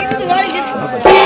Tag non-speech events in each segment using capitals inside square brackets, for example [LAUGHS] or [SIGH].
કાકા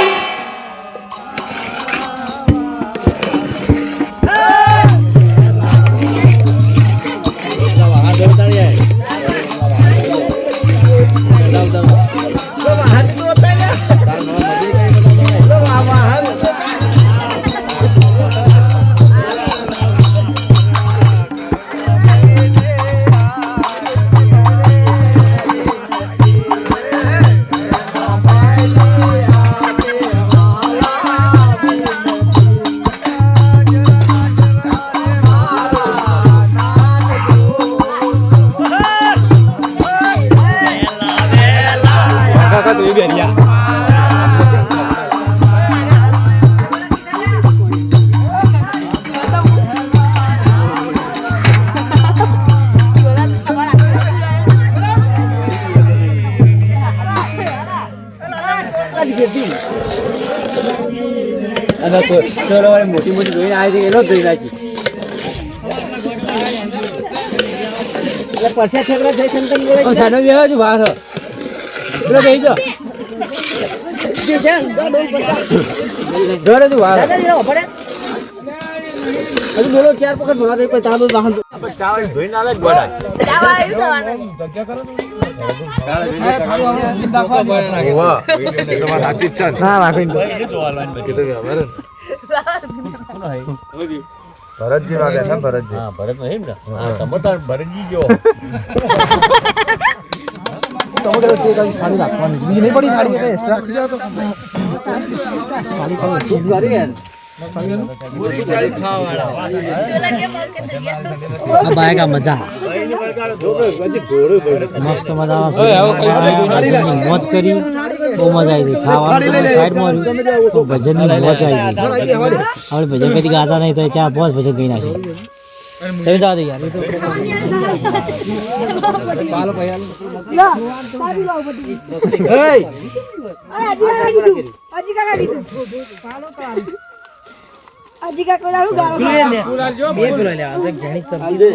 તો એ બેરિયા મોટી મોટી જોઈને આવી છે એનો જ જોઈ નાખી. એટલે પરસ્યા છેકરા જય શંકર બોલે સાનો બેહો છું બહાર પેલો બેહી જો. જોડે તું બહાર હજુ બોલો ચાર વખત ભરવા દે પછી તારું વાહન ધોઈને આવે જ ગોડા વાહ તમારે સાચી જ છે ને? ના રાખો એ તો વ્યવહાર જ. ભરતજી વાગે છે ભરતજી. હા ભરત નહીં ને ભરતજી જો [LAUGHS] તમે કહો તે કઈ થાળી રાખવાની બીજી નહીં પડી થાળી એટલે એક્સ્ટ્રા થાળી કરી શું કરી યાર આ બાઈક આ મજા મસ્ત મજાનો મોજ કરી બહુ મજા આવી ગઈ ખાવાનું સાઈડમાં રહ્યું ભજનની મોજ આવી ગઈ આપણે ભજન કદી ગાતા નહીં તો ત્યાં બહુ ભજન ગઈ નાખી તમે જાઓ તો યાર એ તો Hey! હજી કાકા લીધું હજી કાકા દારૂ ગાળો બે કિલો લેવા તો ઘણી ચમચી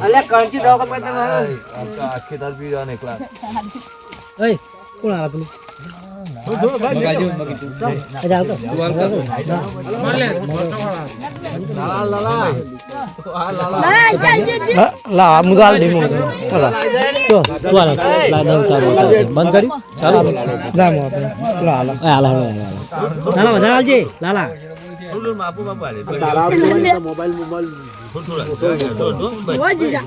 અલ્યા કણચી દવા કપા તમારો આખી દાળ પી જવાના એકલા ઓય કોણ આલા પેલું અરે આવતો ના ચાલ ચાલ ચાલ. લા હું તો હાલ ડીમો ચલા તો તું લા ચાલુ ચાલુ બંધ કરી ચાલુ લા મો આપણે લા હાલ હાલ હાલ લાલા વધારે હાલજે લાલા હો જીજા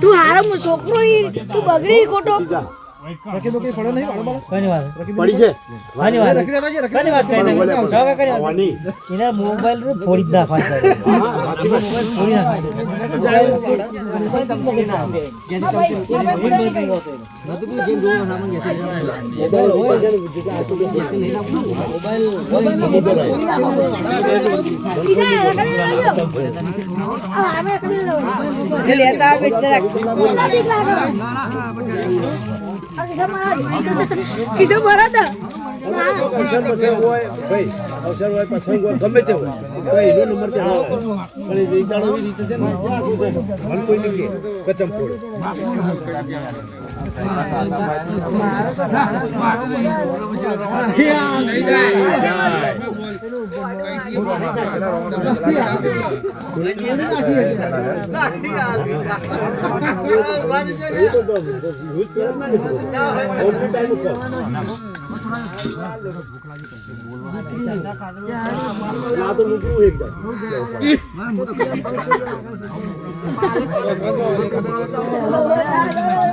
તું હારો મો છોકરો તું બગડી ખોટો. કોની વાત પડી છે. કોની વાત કોની વાત કહી કાકા કરી વાત એના મોબાઈલ ફોડી જ લેતા કિશોર મારા તો ગમે તે હોય તો એનો પણ એ કે કચમ આ લાગી એકદમ તો ફૂટી જાય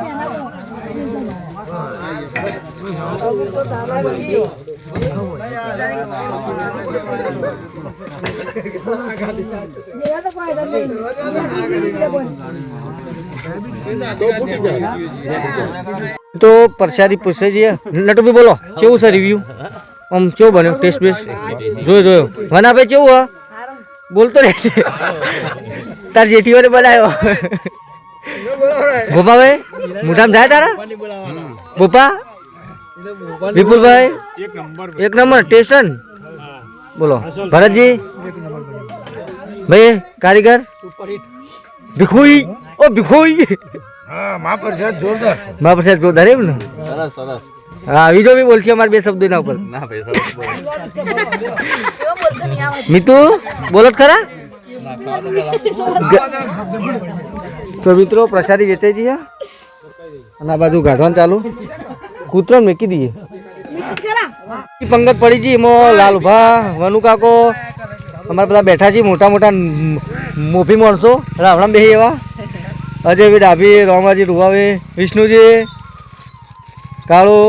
તો પ્રસાદી પૂછે છે. નટુભાઈ બોલો, કેવું છે રિવ્યુ આમ કેવું બન્યો? ટેસ્ટ બેસ્ટ જોયો જોયો. વનાભાઈ કેવું, હા? બોલતો રે તાર જેઠીઓને બનાવ્યો. ગોપાભાઈ મોઢામાં જાય તારા? ગોપા? વિપુલભાઈ? એક નંબર ટેસ્ટન? બોલો. ભરતજી? ભાઈ. કારીગર? ભીખુઈ? ઓ ભીખુઈ? મા પ્રસાદ જોરદાર એમ ને? હા બીજો બી બોલશે અમારે બે શબ્દો એના ઉપર. મિતુ બોલત ખરા. તો મિત્રો પ્રસાદી વેચાઈ જઈએ. અને આ બાજુ ગાઢવાનું ચાલુ. કૂતરો મેકી દઈએ. પંગત પડી છે એમાં લાલભા વનુ કાકો. અમારા બધા બેઠા છીએ મોટા મોટા મોભી માણસો રાવણામ બે એવા. અજયભાઈ ડાભી રોમાજી રૂવાવે વિષ્ણુજી કાળો.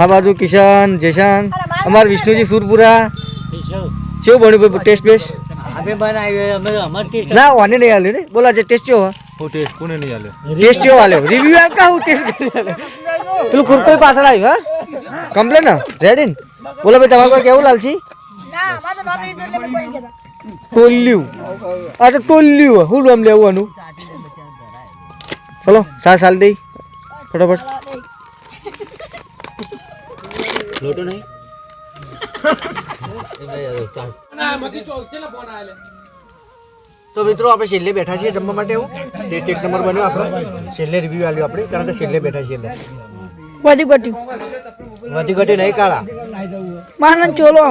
આ બાજુ કિશન જેશાન. અમારે વિષ્ણુજી સુરપુરા. કેવું બન્યું ટેસ્ટ બેસ્ટ? અમે બનાવી અમે અમાર ટેસ્ટ ના ઓને નહીં આવ્યું ને. બોલા જે ટેસ્ટ કેવો ટેસ્ટ કેવો આલે? રિવ્યુ આ કા હું ટેસ્ટ કરી આલે? પેલું કુરકોઈ પાછળ આવ્યું હા? કમ્પ્લેન ના રેડી ને? બોલો ભાઈ તમારે કોઈ કેવું લાલસી ના નહીં ટોલ્યું. આ તો ટોલ્યું શું નામ લેવું આનું? ચલો સા સાલ દઈ. ફટાફટ. લોટો નહીં? તો મિત્રો આપણે છેલ્લે બેઠા છીએ જમવા માટે એવું. ટેસ્ટ એક નંબર બન્યો આપણે. છેલ્લે રિવ્યુ આવ્યો આપણે કારણ કે છેલ્લે બેઠા છીએ વધી ગટ્યું વધી ઘટી નહીં કાળા. માનન ચોલો.